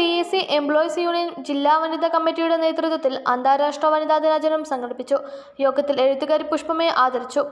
P S C employees union ജില്ലാ വനിതാ കമ്മിറ്റിയുടെ നേതൃത്വത്തിൽ അന്താരാഷ്ട്ര വനിതാ ദിനാചരണം സംഘടിപ്പിച്ചു. യോഗത്തിൽ എഴുത്തുകാരി പുഷ്പമയെ ആദരിച്ചു.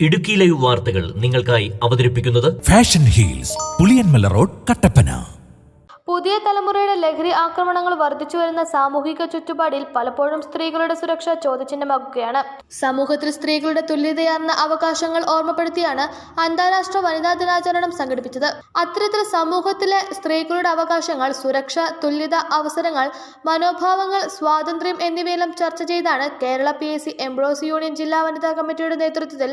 ഇടുക്കി ലൈവ് വാർത്തകൾ നിങ്ങൾക്കായി അവതരിപ്പിക്കുന്നത് Fashion Heels Puliyanmala road Kattappana. പുതിയ തലമുറയുടെ ലഹരി ആക്രമണങ്ങൾ വർദ്ധിച്ചു വരുന്ന സാമൂഹിക ചുറ്റുപാടിൽ പലപ്പോഴും സ്ത്രീകളുടെ സുരക്ഷ ചോദ്യചിഹ്നമാക്കുകയാണ്. സമൂഹത്തിൽ സ്ത്രീകളുടെ തുല്യതയാർന്ന അവകാശങ്ങൾ ഓർമ്മപ്പെടുത്തിയാണ് അന്താരാഷ്ട്ര വനിതാ ദിനാചരണം സംഘടിപ്പിച്ചത്. അത്തരത്തിൽ സമൂഹത്തിലെ സ്ത്രീകളുടെ അവകാശങ്ങൾ സുരക്ഷ തുല്യത അവസരങ്ങൾ മനോഭാവങ്ങൾ സ്വാതന്ത്ര്യം എന്നിവയെല്ലാം ചർച്ച ചെയ്താണ് Kerala P S C union ജില്ലാ വനിതാ കമ്മിറ്റിയുടെ നേതൃത്വത്തിൽ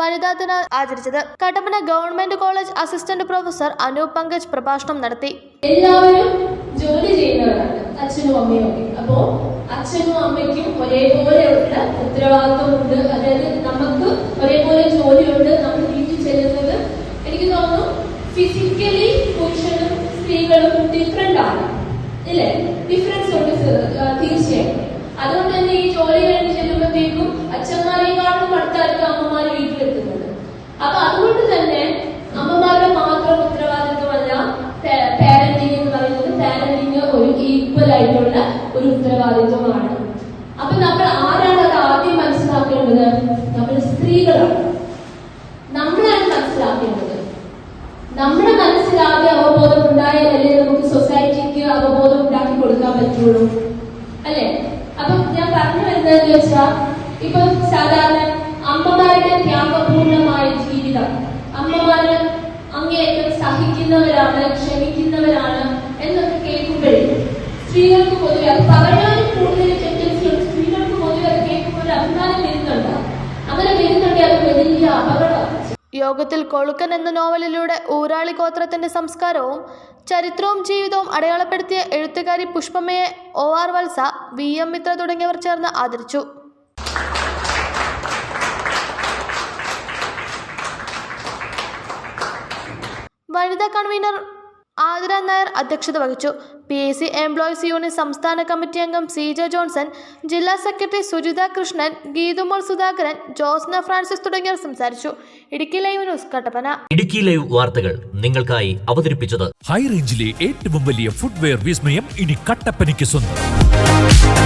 വനിതാ ദിന ആചരിച്ചത്. Kattappana government college assistant professor Anoop Pankaj പ്രഭാഷണം നടത്തി. എല്ലാവരും ജോലി ചെയ്യുന്നവരാണ്. അച്ഛനും അമ്മയും ഒക്കെ. അപ്പോ അച്ഛനും അമ്മയ്ക്കും ഒരേപോലെയുള്ള ഉത്തരവാദിത്വമുണ്ട്. അതായത് നമുക്ക് ഒരേപോലെ ജോലിയുണ്ട്. നമ്മൾ വീട്ടിൽ ചെല്ലുന്നത് എനിക്ക് തോന്നുന്നു ഫിസിക്കലി പുരുഷനും സ്ത്രീകളും ഡിഫറെന്റ് ആണ്. ഇല്ലേ? ഡിഫറൻസ് ഉണ്ട് തീർച്ചയായും. അതുകൊണ്ട് തന്നെ ഈ ജോലി കഴിഞ്ഞ് ചെല്ലുമ്പോഴത്തേക്കും അച്ഛന്മാരെക്കാളും അടുത്തായിരിക്കും അമ്മമാര് വീട്ടിലെത്തുന്നത്. അപ്പൊ അതുകൊണ്ട് ഉത്തരവാദിത്വമാണ്. അപ്പൊ നമ്മൾ ആരാണ് അത് ആദ്യം മനസ്സിലാക്കേണ്ടത്? നമ്മൾ സ്ത്രീകളാണ്. നമ്മളാണ് മനസ്സിലാക്കേണ്ടത്. നമ്മുടെ മനസ്സിൽ ആദ്യം അവബോധം ഉണ്ടായാലല്ലേ നമുക്ക് സൊസൈറ്റിക്ക് അവബോധം ഉണ്ടാക്കി കൊടുക്കാൻ പറ്റുള്ളൂ? അല്ലെ? അപ്പൊ ഞാൻ പറഞ്ഞു വരുന്നതെന്ന് വെച്ചാൽ ഇപ്പൊ സാധാരണ അമ്മമാരുടെ ത്യാഗപൂർണമായ ജീവിതം. അമ്മമാര് അങ്ങേയറ്റം സഹിക്കുന്നവരാണ് ക്ഷമിക്കുന്നവരാണ് എന്നൊക്കെ കേൾക്കുമ്പോഴേ സ്ത്രീകൾക്ക് പൊതുവെ അത് പറയാനും കൂടുതൽ ടെൻഡൻസി ഉണ്ട് സ്ത്രീകൾക്ക് പൊതുവെ അത് കേൾക്കുമ്പോൾ ഒരു അഭിമാനം വരുന്നുണ്ട് യോഗത്തിൽ കൊളുക്കൻ എന്ന നോവലിലൂടെ ഊരാളി ഗോത്രത്തിന്റെ സംസ്കാരവും ചരിത്രവും ജീവിതവും അടയാളപ്പെടുത്തിയ എഴുത്തുകാരി പുഷ്പമ്മയെ O R Valsa V M Mitra തുടങ്ങിയവർ ചേർന്ന് ആദരിച്ചു. വനിതാ കൺവീനർ ആതിര നായർ അധ്യക്ഷത വഹിച്ചു. P S C employees union സംസ്ഥാന കമ്മിറ്റി അംഗം സി ജെ ജോൺസൺ ജില്ലാ സെക്രട്ടറി സുജിത കൃഷ്ണൻ ഗീതുമോൾ സുധാകരൻ ജോസ്ന ഫ്രാൻസിസ് തുടങ്ങിയവർ സംസാരിച്ചു. Idukki live news Kattappana. Idukki live വാർത്തകൾ നിങ്ങൾക്കായി അവതരിപ്പിച്ചത് ഹൈ റേഞ്ചിലെ ഏറ്റവും വലിയ ഫുഡ്വെയർ വിസ്മയം ഇനി കട്ടപ്പനയ്ക്ക് സ്വന്തം.